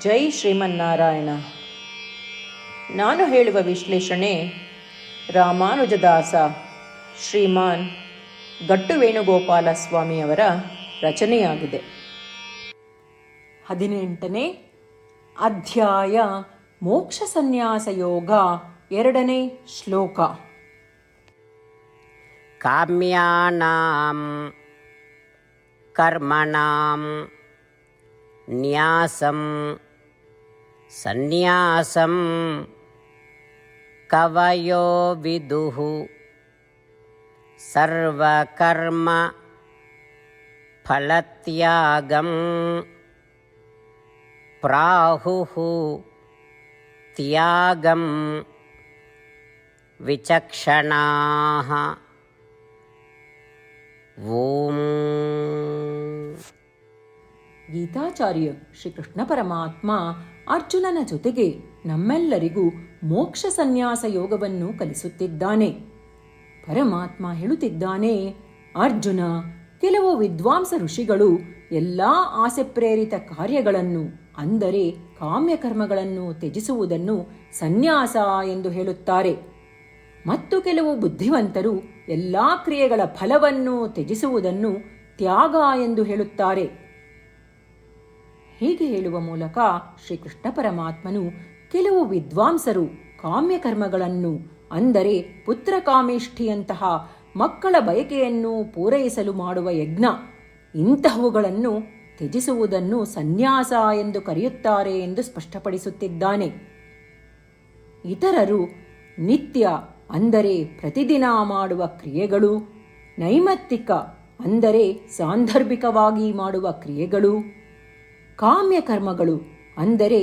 ಜೈ ಶ್ರೀಮನ್ನಾರಾಯಣ. ನಾನು ಹೇಳುವ ವಿಶ್ಲೇಷಣೆ ರಾಮಾನುಜದಾಸ ಶ್ರೀಮಾನ್ ಗಟ್ಟು ವೇಣುಗೋಪಾಲ ಸ್ವಾಮಿಯವರ ರಚನೆಯಾಗಿದೆ. ಹದಿನೆಂಟನೇ ಅಧ್ಯಾಯ ಮೋಕ್ಷ ಸನ್ಯಾಸ ಯೋಗ ಎರಡನೇ ಶ್ಲೋಕ. ಕಾಮ್ಯಾನಾಂ ಕರ್ಮಣಾಂ न्यासं सन्न्यासं सर्वकर्म फलत्यागं प्राहुः त्यागं विचक्षणाः। ಓಂ ಗೀತಾಚಾರ್ಯ ಶ್ರೀಕೃಷ್ಣ ಪರಮಾತ್ಮ ಅರ್ಜುನನ ಜೊತೆಗೆ ನಮ್ಮೆಲ್ಲರಿಗೂ ಮೋಕ್ಷ ಸನ್ಯಾಸ ಯೋಗವನ್ನು ಕಲಿಸುತ್ತಿದ್ದಾನೆ. ಪರಮಾತ್ಮ ಹೇಳುತ್ತಿದ್ದಾನೆ, ಅರ್ಜುನ, ಕೆಲವು ವಿದ್ವಾಂಸ ಋಷಿಗಳು ಎಲ್ಲ ಆಸೆ ಪ್ರೇರಿತ ಕಾರ್ಯಗಳನ್ನು, ಅಂದರೆ ಕಾಮ್ಯಕರ್ಮಗಳನ್ನು ತ್ಯಜಿಸುವುದನ್ನು ಸನ್ಯಾಸ ಎಂದು ಹೇಳುತ್ತಾರೆ. ಮತ್ತು ಕೆಲವು ಬುದ್ಧಿವಂತರು ಎಲ್ಲ ಕ್ರಿಯೆಗಳ ಫಲವನ್ನು ತ್ಯಜಿಸುವುದನ್ನು ತ್ಯಾಗ ಎಂದು ಹೇಳುತ್ತಾರೆ. ಹೀಗೆ ಹೇಳುವ ಮೂಲಕ ಶ್ರೀಕೃಷ್ಣ ಪರಮಾತ್ಮನು ಕೆಲವು ವಿದ್ವಾಂಸರು ಕಾಮ್ಯಕರ್ಮಗಳನ್ನು, ಅಂದರೆ ಪುತ್ರಕಾಮೇಷ್ಠಿಯಂತಹ ಮಕ್ಕಳ ಬಯಕೆಯನ್ನು ಪೂರೈಸಲು ಮಾಡುವ ಯಜ್ಞ, ಇಂತಹವುಗಳನ್ನು ತ್ಯಜಿಸುವುದನ್ನು ಸನ್ಯಾಸ ಎಂದು ಕರೆಯುತ್ತಾರೆ ಎಂದು ಸ್ಪಷ್ಟಪಡಿಸುತ್ತಿದ್ದಾನೆ. ಇತರರು ನಿತ್ಯ, ಅಂದರೆ ಪ್ರತಿದಿನ ಮಾಡುವ ಕ್ರಿಯೆಗಳು, ನೈಮತ್ತಿಕ, ಅಂದರೆ ಸಾಂದರ್ಭಿಕವಾಗಿ ಮಾಡುವ ಕ್ರಿಯೆಗಳು ಕಾಮ್ಯಕರ್ಮಗಳು ಅಂದರೆ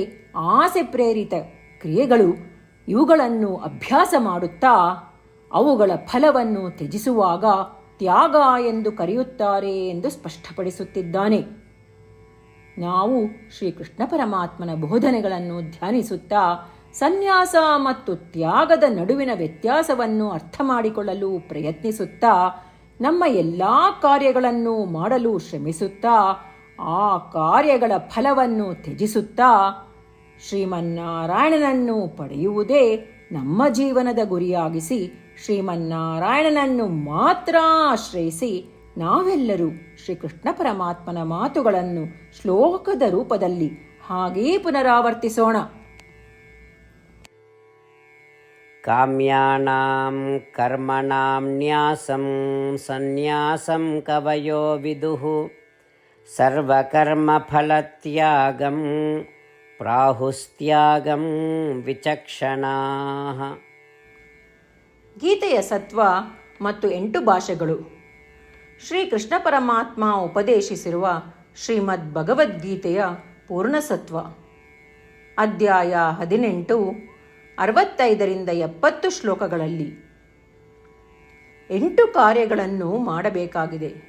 ಆಸೆ ಪ್ರೇರಿತ ಕ್ರಿಯೆಗಳು, ಇವುಗಳನ್ನು ಅಭ್ಯಾಸ ಮಾಡುತ್ತಾ ಅವುಗಳ ಫಲವನ್ನು ತ್ಯಜಿಸುವಾಗ ತ್ಯಾಗ ಎಂದು ಕರೆಯುತ್ತಾರೆ ಎಂದು ಸ್ಪಷ್ಟಪಡಿಸುತ್ತಿದ್ದಾನೆ. ನಾವು ಶ್ರೀಕೃಷ್ಣ ಪರಮಾತ್ಮನ ಬೋಧನೆಗಳನ್ನು ಧ್ಯಾನಿಸುತ್ತಾ ಸನ್ಯಾಸ ಮತ್ತು ತ್ಯಾಗದ ನಡುವಿನ ವ್ಯತ್ಯಾಸವನ್ನು ಅರ್ಥ ಮಾಡಿಕೊಳ್ಳಲು ಪ್ರಯತ್ನಿಸುತ್ತಾ ನಮ್ಮ ಎಲ್ಲಾ ಕಾರ್ಯಗಳನ್ನು ಮಾಡಲು ಶ್ರಮಿಸುತ್ತಾ ಆ ಕಾರ್ಯಗಳ ಫಲವನ್ನು ತ್ಯಜಿಸುತ್ತಾ ಶ್ರೀಮನ್ನಾರಾಯಣನನ್ನು ಪಡೆಯುವುದೇ ನಮ್ಮ ಜೀವನದ ಗುರಿಯಾಗಿಸಿ ಶ್ರೀಮನ್ನಾರಾಯಣನನ್ನು ಮಾತ್ರ ಆಶ್ರಯಿಸಿ ನಾವೆಲ್ಲರೂ ಶ್ರೀಕೃಷ್ಣ ಪರಮಾತ್ಮನ ಮಾತುಗಳನ್ನು ಶ್ಲೋಕದ ರೂಪದಲ್ಲಿ ಹಾಗೇ ಪುನರಾವರ್ತಿಸೋಣ काम्यानां कर्मणां न्यासं सन्न्यासं कवयो विदुः सर्वकर्मफलत्यागं प्राहुस्त्यागं विचक्षणाः ಗೀತೆಯ ಸತ್ವ ಮತ್ತು ಎಂಟು ಭಾಷೆಗಳು ಶ್ರೀಕೃಷ್ಣ ಪರಮಾತ್ಮ ಉಪದೇಶಿಸಿರುವ ಶ್ರೀಮದ್ ಭಗವದ್ಗೀತೆಯ ಪೂರ್ಣಸತ್ವ ಅಧ್ಯಾಯ ಹದಿನೆಂಟು ಅರವತ್ತೈದರಿಂದ ಎಪ್ಪತ್ತು ಶ್ಲೋಕಗಳಲ್ಲಿ ಎಂಟು ಕಾರ್ಯಗಳನ್ನು ಮಾಡಬೇಕಾಗಿದೆ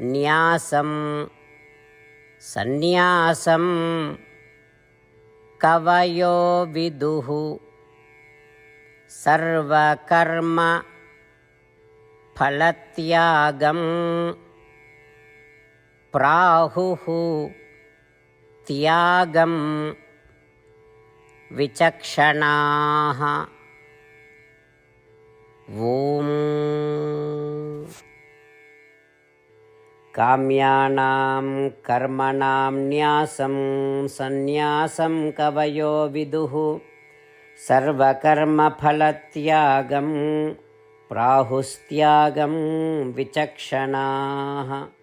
न्यासं सन्न्यासं कवयो विदुः। सर्वकर्म फलत्यागं प्राहुः त्यागं विचक्षणाः। ॐ काम्यानां कर्मणां न्यासं सन्न्यासं कवयो विदुः। सर्वकर्मफलत्यागं प्राहुस्त्यागं विचक्षणाः